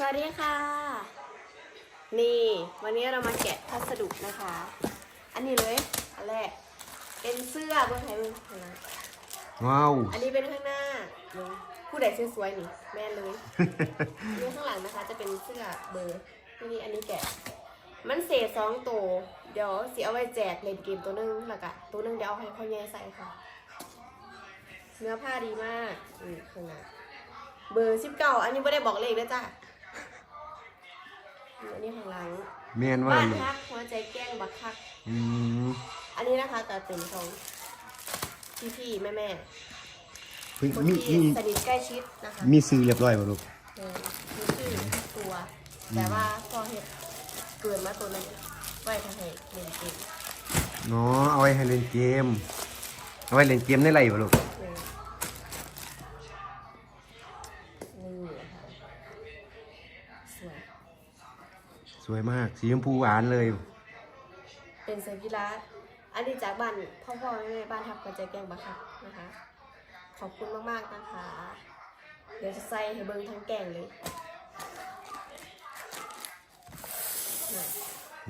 สวัสดีค่ะ นี่ วันนี้เรามาแกะพัสดุนะคะ อันนี้เลยอันแรกเป็นเสื้อเบอร์ไทยเบอร์ไทยนะว้าว อันนี้เป็นข้างหน้านี่ผู้ใดสวยๆนี่แม่นเลยนี่ข้างหลังนะคะจะเป็นเสื้อเบอร์นี่อันนี้แกะ มันเศษสองตัวเดี๋ยวสิเอาไว้แจกเล่นเกมตัวหนึงแล้วก็ตัวหนึงเดี๋ยวเอาให้พ่อแย่ใส่ค่ะ เนื้อผ้าดีมากนี่ข้างหน้าเบอร์สิบเก้าอันนี้ไม่ได้บอกเลขนะจ้ะนี่ อันนี้ข้างหลังแมนว่าบ้านเลยพักหัวใจแกล้งบักคัก อืมอันนี้นะคะแต่เป็นของพี่พี่ๆแม่แม่เฮ้ยๆคนมีที่มีสนิทใกล้ชิดนะคะมีซื้อเรียบร้อยป่ะลูกเออมีชื่อตัว แต่ว่าพอเห็ดเกิดมาตัวนั้นไว้ทำให้เล่นเกมเนาะเอาไว้ให้เล่นเกม เอาไว้เล่นเกมได้ไรป่ะลูก วยมาก สีชมพูหวานเลย เป็นเซอร์กิลาอันนี้จากบ้านพ่อพ่อแม่แม่บ้านทับหัวใจแกล้งบักคักนะคะ ขอบคุณมากๆนะคะ เดี๋ยวจะใส่ให้เบิ้งทั้งแกงเลย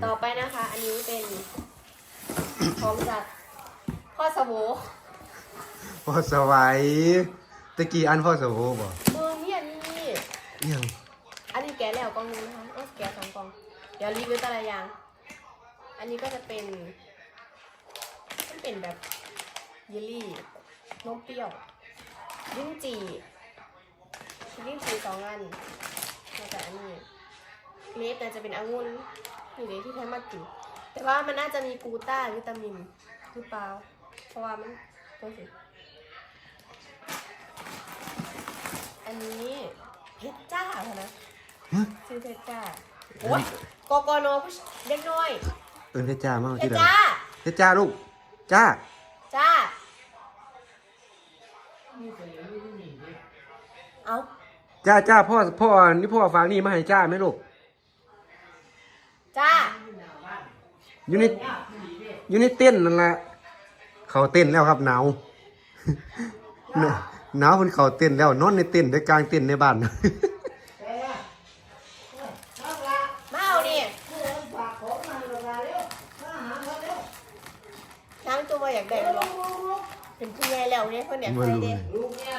ต่อไปนะคะ อันนี้เป็นของจากพ่อสโวพ่อสวัยตะกี้อันพ่อสวบ่มือมีอันนี้เอียงอันนี้ แกะแล้วกล่องนึงนะคะเออแกะสองกล่อง เดี๋ยวรีวิวแต่ละอย่าง อันนี้ก็จะเป็นมันเป็นแบบเยลลี่นมเปรี้ยวลิ้นจี่ลิ้นจี่สองอันแล้วแต่อันนี้เนสน่าจะเป็นองุ่นอยู่ในที่แท้มากกินแต่ว่ามันน่าจะมีกูต้าวิตามินหรือเปล่า เพราะว่ามันตัวสิอันนี้เพชรจ้าเหรอนะ ชื่อเพชรจ้าโอ๊ยกกนผู้ชเด็กน้อยเอินเพชรจ้ามากเพที่ชรเดิมจ้าเพชรจ้าลูก จ้า จ้าเอาจ้าจ้าพ่อพ่อนี่พ่อฝากนี่มาให้จ้าไหมลูก จ้าอยู่ในอยู่ในเต้นท์นั่นแหละ เขาเต้นแล้วครับหนาว หนาวมันเขาเต้นแล้วนอนในเต้นท์ได้กลางเต้นท์ในบ้าน มาเอาดิช้างตัวมาอยากได้หรอเป็นผู้ใหญ่แล้วเนี่ยคนเนี้ยใครเด็ ลูกเนี่ย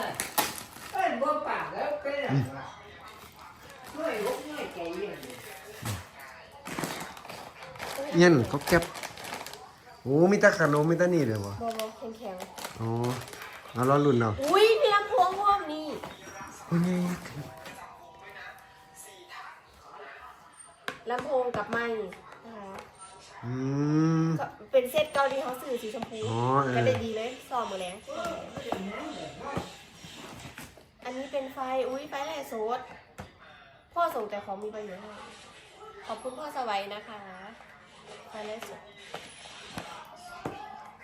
เอ้ยบ่ปากแล้วเป็นอะไรวะช่วยลูกช่วยแกเยี่ยมดิ เงี้ยเขาแก็บโอ้มีแต่ขนมมีแต่นี่เลยวะบอบแข็งแข็งอ๋อเอาล้อรุ่นเอาๆอุ้ยมีลำโพงพร้อมนี่โอ้ยลำโพงกับไม้นะคะอืม ก็เป็นเซตเกาหลีเขาสื่อสีชมพูอ๋อเออ ก็ได้ดีเลยซอมมือแรงอันนี้เป็นไฟอุ้ยไฟแร่โซดพ่อส่งแต่ของมีประโยชน์ให้ขอบคุณพ่อสวัยนะคะ ไฟแร่โซด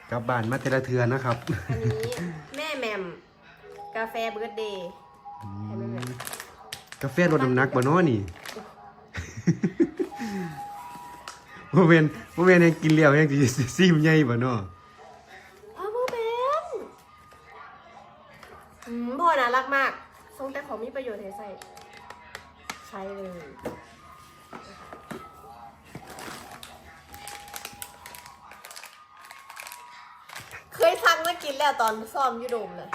กลับบ้านมาเทละเทือนะครับ อันนี้แม่แหม่มกาแฟเบิร์ดเดย์อืมกาแฟลดน้ำหนักบ่เน้อนี่ บ่แม่นบ่แม่นให้กินแล้วยังสิซีมใหญ่บ่เนาะพ่อโมเบนอืมพ่อน่ารักมากส่งแต่ของมีประโยชน์ให้ใส่ใช้เลยเคย สั่งมากินแล้วตอนซ้อมยูโดมเลย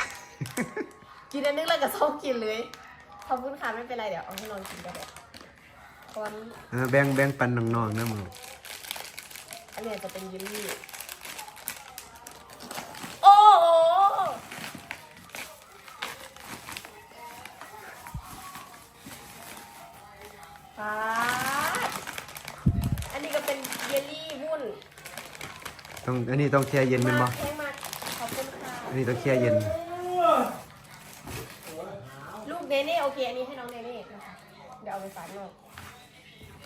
กินอันนึงแล้วก็ซ้อมกินเลยขอบคุณค่ะไม่เป็นไรเดี๋ยวเอาให้ลองกินก็ได้เพราะว่ามันแบ่งแบ่งปันน้องๆนะมึงอันเนี้ยจะเป็นเยลลี่โอ้โหป๊าดอันนี้ก็เป็นเยลลี่วุ้นต้องอันนี้ต้องแช่เย็นแม่นบ่มากแพ อันนี้ต้องแช่เย็น ลูกเนเน่โอเคอันนี้ให้น้องเนเน่นะคะเดี๋ยวเอาไปฝากนอก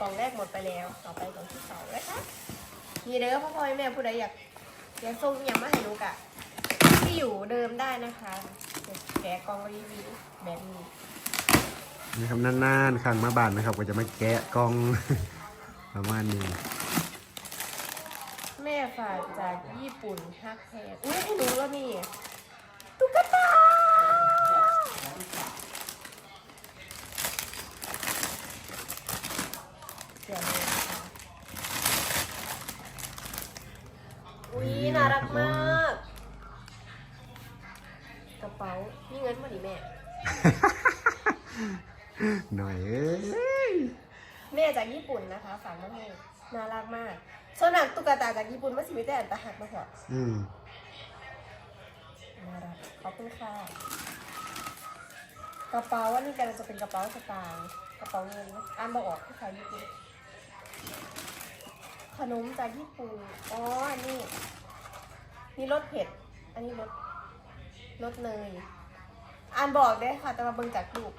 กล่องแรกหมดไปแล้ว ต่อไปกล่องที่สองนะคะมีเด้อพ่อพ่อแม่ผู้ใดอยากอยากส่งอหย่างมาให้ลูกอะที่อยู่เดิมได้นะคะเดี๋ยวแกะกล่องรีวิวแบบนี้นะครับนานๆครั้งมาบ้านนะครับ ก็จะมาแกะกล่อง ประมาณนี้แม่ ฝากจากญี่ปุ่นฮักแท้อุ้ยรู้แล้วนี่ ตุ๊กตาอุ้ยน่ารักมาก กระเป๋า นี่เงินมาดิแม่ หน่อยเอ้ย แม่จากญี่ปุ่นนะคะฝากมาให้ น่ารักมากส่วนหนักตุ๊กตาจากญี่ปุ่นมันสิมีแต่อันตะหักมาพออืมน่ารักขอบคุณค่ะกระเป๋าอันนี้กันจะเป็นกระเป๋าสตางค์กระเป๋าเงินอ่านบอออกภาษาญี่ปุ่นขนมจากญี่ปุ่นอ๋ออันนี้นี่รสเผ็ด อันนี้รสรสเนยอ่านบอกได้ค่ะแต่มาเบิ่งจากรูป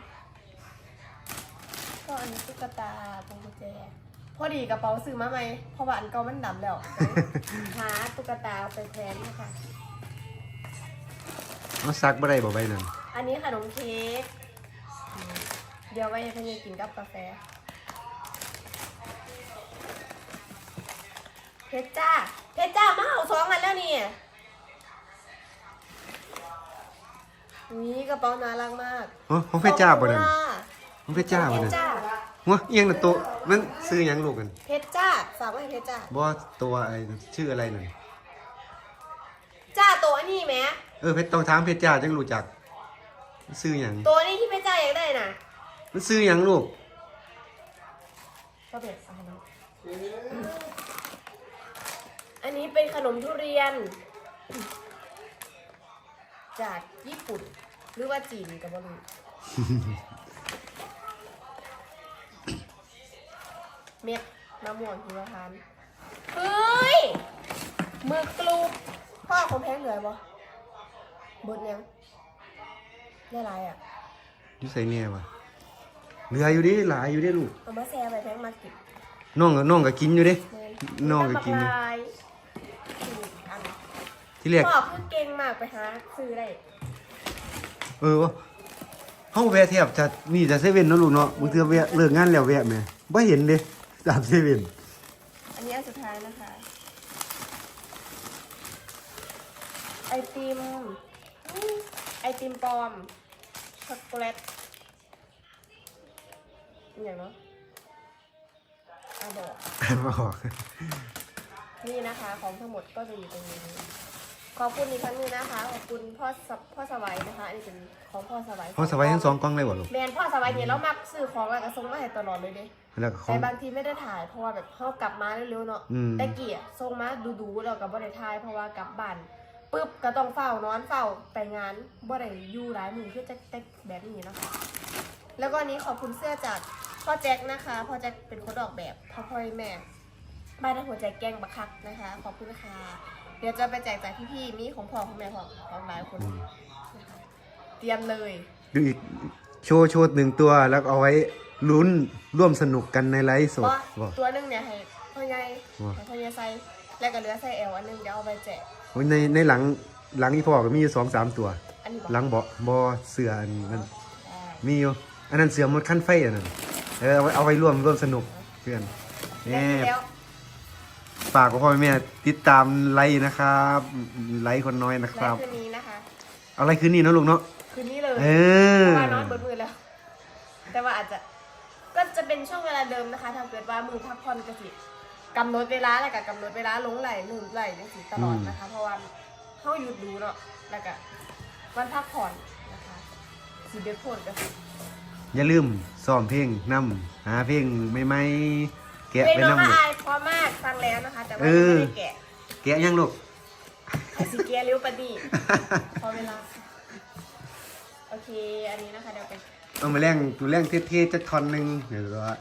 ก็อันนี้ตุ๊กตาพวงกุญแจ พอดีกระเป๋าซื้อมาไหมเพราะว่าอันเก่ามันดำแล้ว หาตุ๊กตาไปแทนนะคะเอาซักบ่ได้บ่ใบนั่นอันนี้ขนมเค้กอืมเดี๋ยวไว้ให้พี่กินกับกาแฟเพชรจ้าเพชรจ้ามาเอาสองอันแล้วนี่นี่กระเป๋าน่ารักมากอ๋อของเพชรจ้าบ่นั่นขอบคุณค่ะของเพชรจ้าเพบ่ชนั่รนจ้า หัวเอียงน่ะตัวมันซื้อหยังลูกกันเพชรจ้าฝากไว้ให้เพชรจ้าบ่ตัวไอ้ชื่ออะไรนั่นจ้าตัวอันนี้ไหมเออเพชรต้องถามเพชรจ้าจังรู้จักมันซื้อหยังตัวนี้ที่เพชรจ้าอยากได้น่ะมันซื้อหยังลูกก็เป็นอันนี้อันนี้เป็นขนมทุเรียน จากญี่ปุ่นหรือว่าจีนกับบรู เม็ดมะม่วงหิมพานต์เฮ้ยหมือกลูบพ่อของแพงเหลือบ่เบิดยังได้ไรอะอยู่ใส่เนี่ยวะเหลืออยู่ดิหลายอยู่ดิลูกเอามาแซ่ไปแพงมากินน้องก็น้องก็กินอยู่ดิ เลยน้องก็กินอยู่ตำบัลายอืมอันที่แรก พ่อคือเก่งมากไปหาซื้อได้เออวะเฮาแวะแทบจะมีแต่เซเว่นเนาะลูกเนาะบางเทื่อแวะเลิกงานแล้วแวะแหม่บ่เห็นเด้ ตามเซเว่นอันนี้อันสุดท้ายนะคะ ไอติมอืมไอติมปลอม ช็อกโกแลตอหย่างเนาะอาบอกอ่านบ่ออก นี่นะคะ ของทั้งหมดก็จะอยู่ตรงนี้ ขอบคุณอีกครั้งหนึงนะคะ ขอบคุณพ่อสพ่อสวัยนะคะ อันนี้เป็นของพ่อสวัยเฮาสบายทั้งสองกล้องเลยบ่ลูกแมนพ่อสวัยเนี่ยเรามักซื้อของแล้วก็ส่งมาให้ตลอดเลยเด้แล้วก็ขอแต่ง บางทีไม่ได้ถ่ายเพราะว่าแบบเขากลับมาเร็วๆเนาะอืม แต่เกียส่งมาดูๆเรากับบ่ได้ถ่ายเพราะว่ากลับบ้านปุ๊บก็ต้องเฝ้านอนเฝ้าไปงานบ่ได้อยู่หลายมือคือจะแต่แบบนี้นะคะแล้วก็อันนี้ขอบคุณเสื้อจากพ่อแจ็คนะคะพ่อแจ็คเป็นคนออกแบบพ่อพ่อยแม่ บ้านในหัวใจแกล้งบักคักนะคะ ขอบคุณค่ะ เดี๋ยวจะไปแจกจ่ายพี่ๆมีของพ่อของแม่ของของหลายคนนะคะเตรียมเลย ดูอีกโชว์โชว์หนึ่งตัวแล้วก็เอาไว้ลุ้นร่วมสนุกกันในไลฟ์สดว่าบ่ตัวหนึงเนี่ยให้พ่อใหญ่ว่าให้พ่อใหญ่ใส่แล้วก็เหลือใส่เอวอันหนึงเดี๋ยวเอาไปแจกโอ้ยในในหลังหลังอีพ่อก็มีอยู่สองสามตัว อันนี้บอกหลังเบาะบ่เสืออันนั้นได้มีอยู่อันนั้นเสือมดขั้นไฟอันนั้นเออเอาไว้เอาไว้ร่วมร่วมสนุกเพื่อนได้นี่แล้ว ฝากพ่อแม่ติดตามไลค์นะครับไลค์คนน้อยนะคแล้รัวบคืนนี้นะคะเอาอะไรคืนนี้เนาะลูกเนาะ คืนนี้เลยเอเพอราะว่านอนบนมือแล้ว แต่ว่าอาจจะก็จะเป็นช่วงเวลาเดิมนะคะถ้าเกิดว่ามือพักผ่อนก็สิกำหนดเวลาแล้วก็กำหนดเวลาลงไหลหนุนไหลจังสิตลอดนะคะ เพราะว่าเขาหยุดดูเนาะแล้วก็วันพักผ่อนนะคะสีเดือดโผลก็สิอย่าลืมซ้อมเพลงนํหาเพลงใหม่ๆแกะเพลงไปน้องนำละลูกอายเพราะมากฟัง แล้วนะคะ แต่ว่าเอยังอไม่ได้แกะแกะยังลูกไอซีเกียร์เร็วปะนี่พอเวลา โอเค อันนี้นะคะเดี๋ยวไปเอามาแรงตัวแรงเท่ๆจะท่อนหนึงเดี๋ยวว่า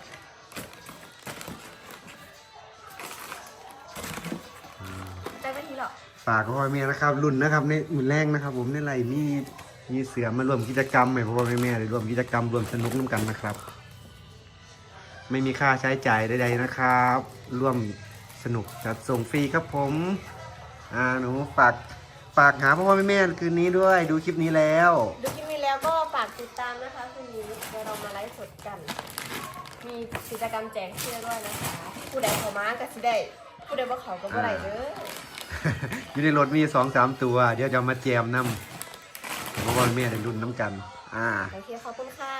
ได้ไม่ทีหรอกฝากพ่อแม่นะครับ รุ่นนะครับในมือแรงนะครับ ผมในไรมีมีเสือมาร่วมกิจกรรมให้พ่อแม่ได้ร่วมกิจกรรมร่วมสนุกร่วมกันนะครับ ไม่มีค่าใช้จ่ายใดๆนะครับ ร่วม สนุกจัดส่งฟรีครับผม อ่าหนูฝากฝากหาพ่อพ่อแม่แม่คืนนี้ด้วย ดูคลิปนี้แล้ว ดูคลิปนี้แล้วก็ฝากติดตามนะคะคืนนี้เดี๋ยวเรามาไลฟ์สดกัน มีกิจกรรมแจกเสื้อด้วยนะคะผู้ใดเขามาก็สิได้ผู้ใดบ่เขาก็บ่ได้เด้ออยู่ในรถมีสองสามตัว เดี๋ยวจะเอามาแจมน้ำพ่อพ่อแม่ได้รุ่นน้ำกัน อ่าโอเคขอบคุณค่ะ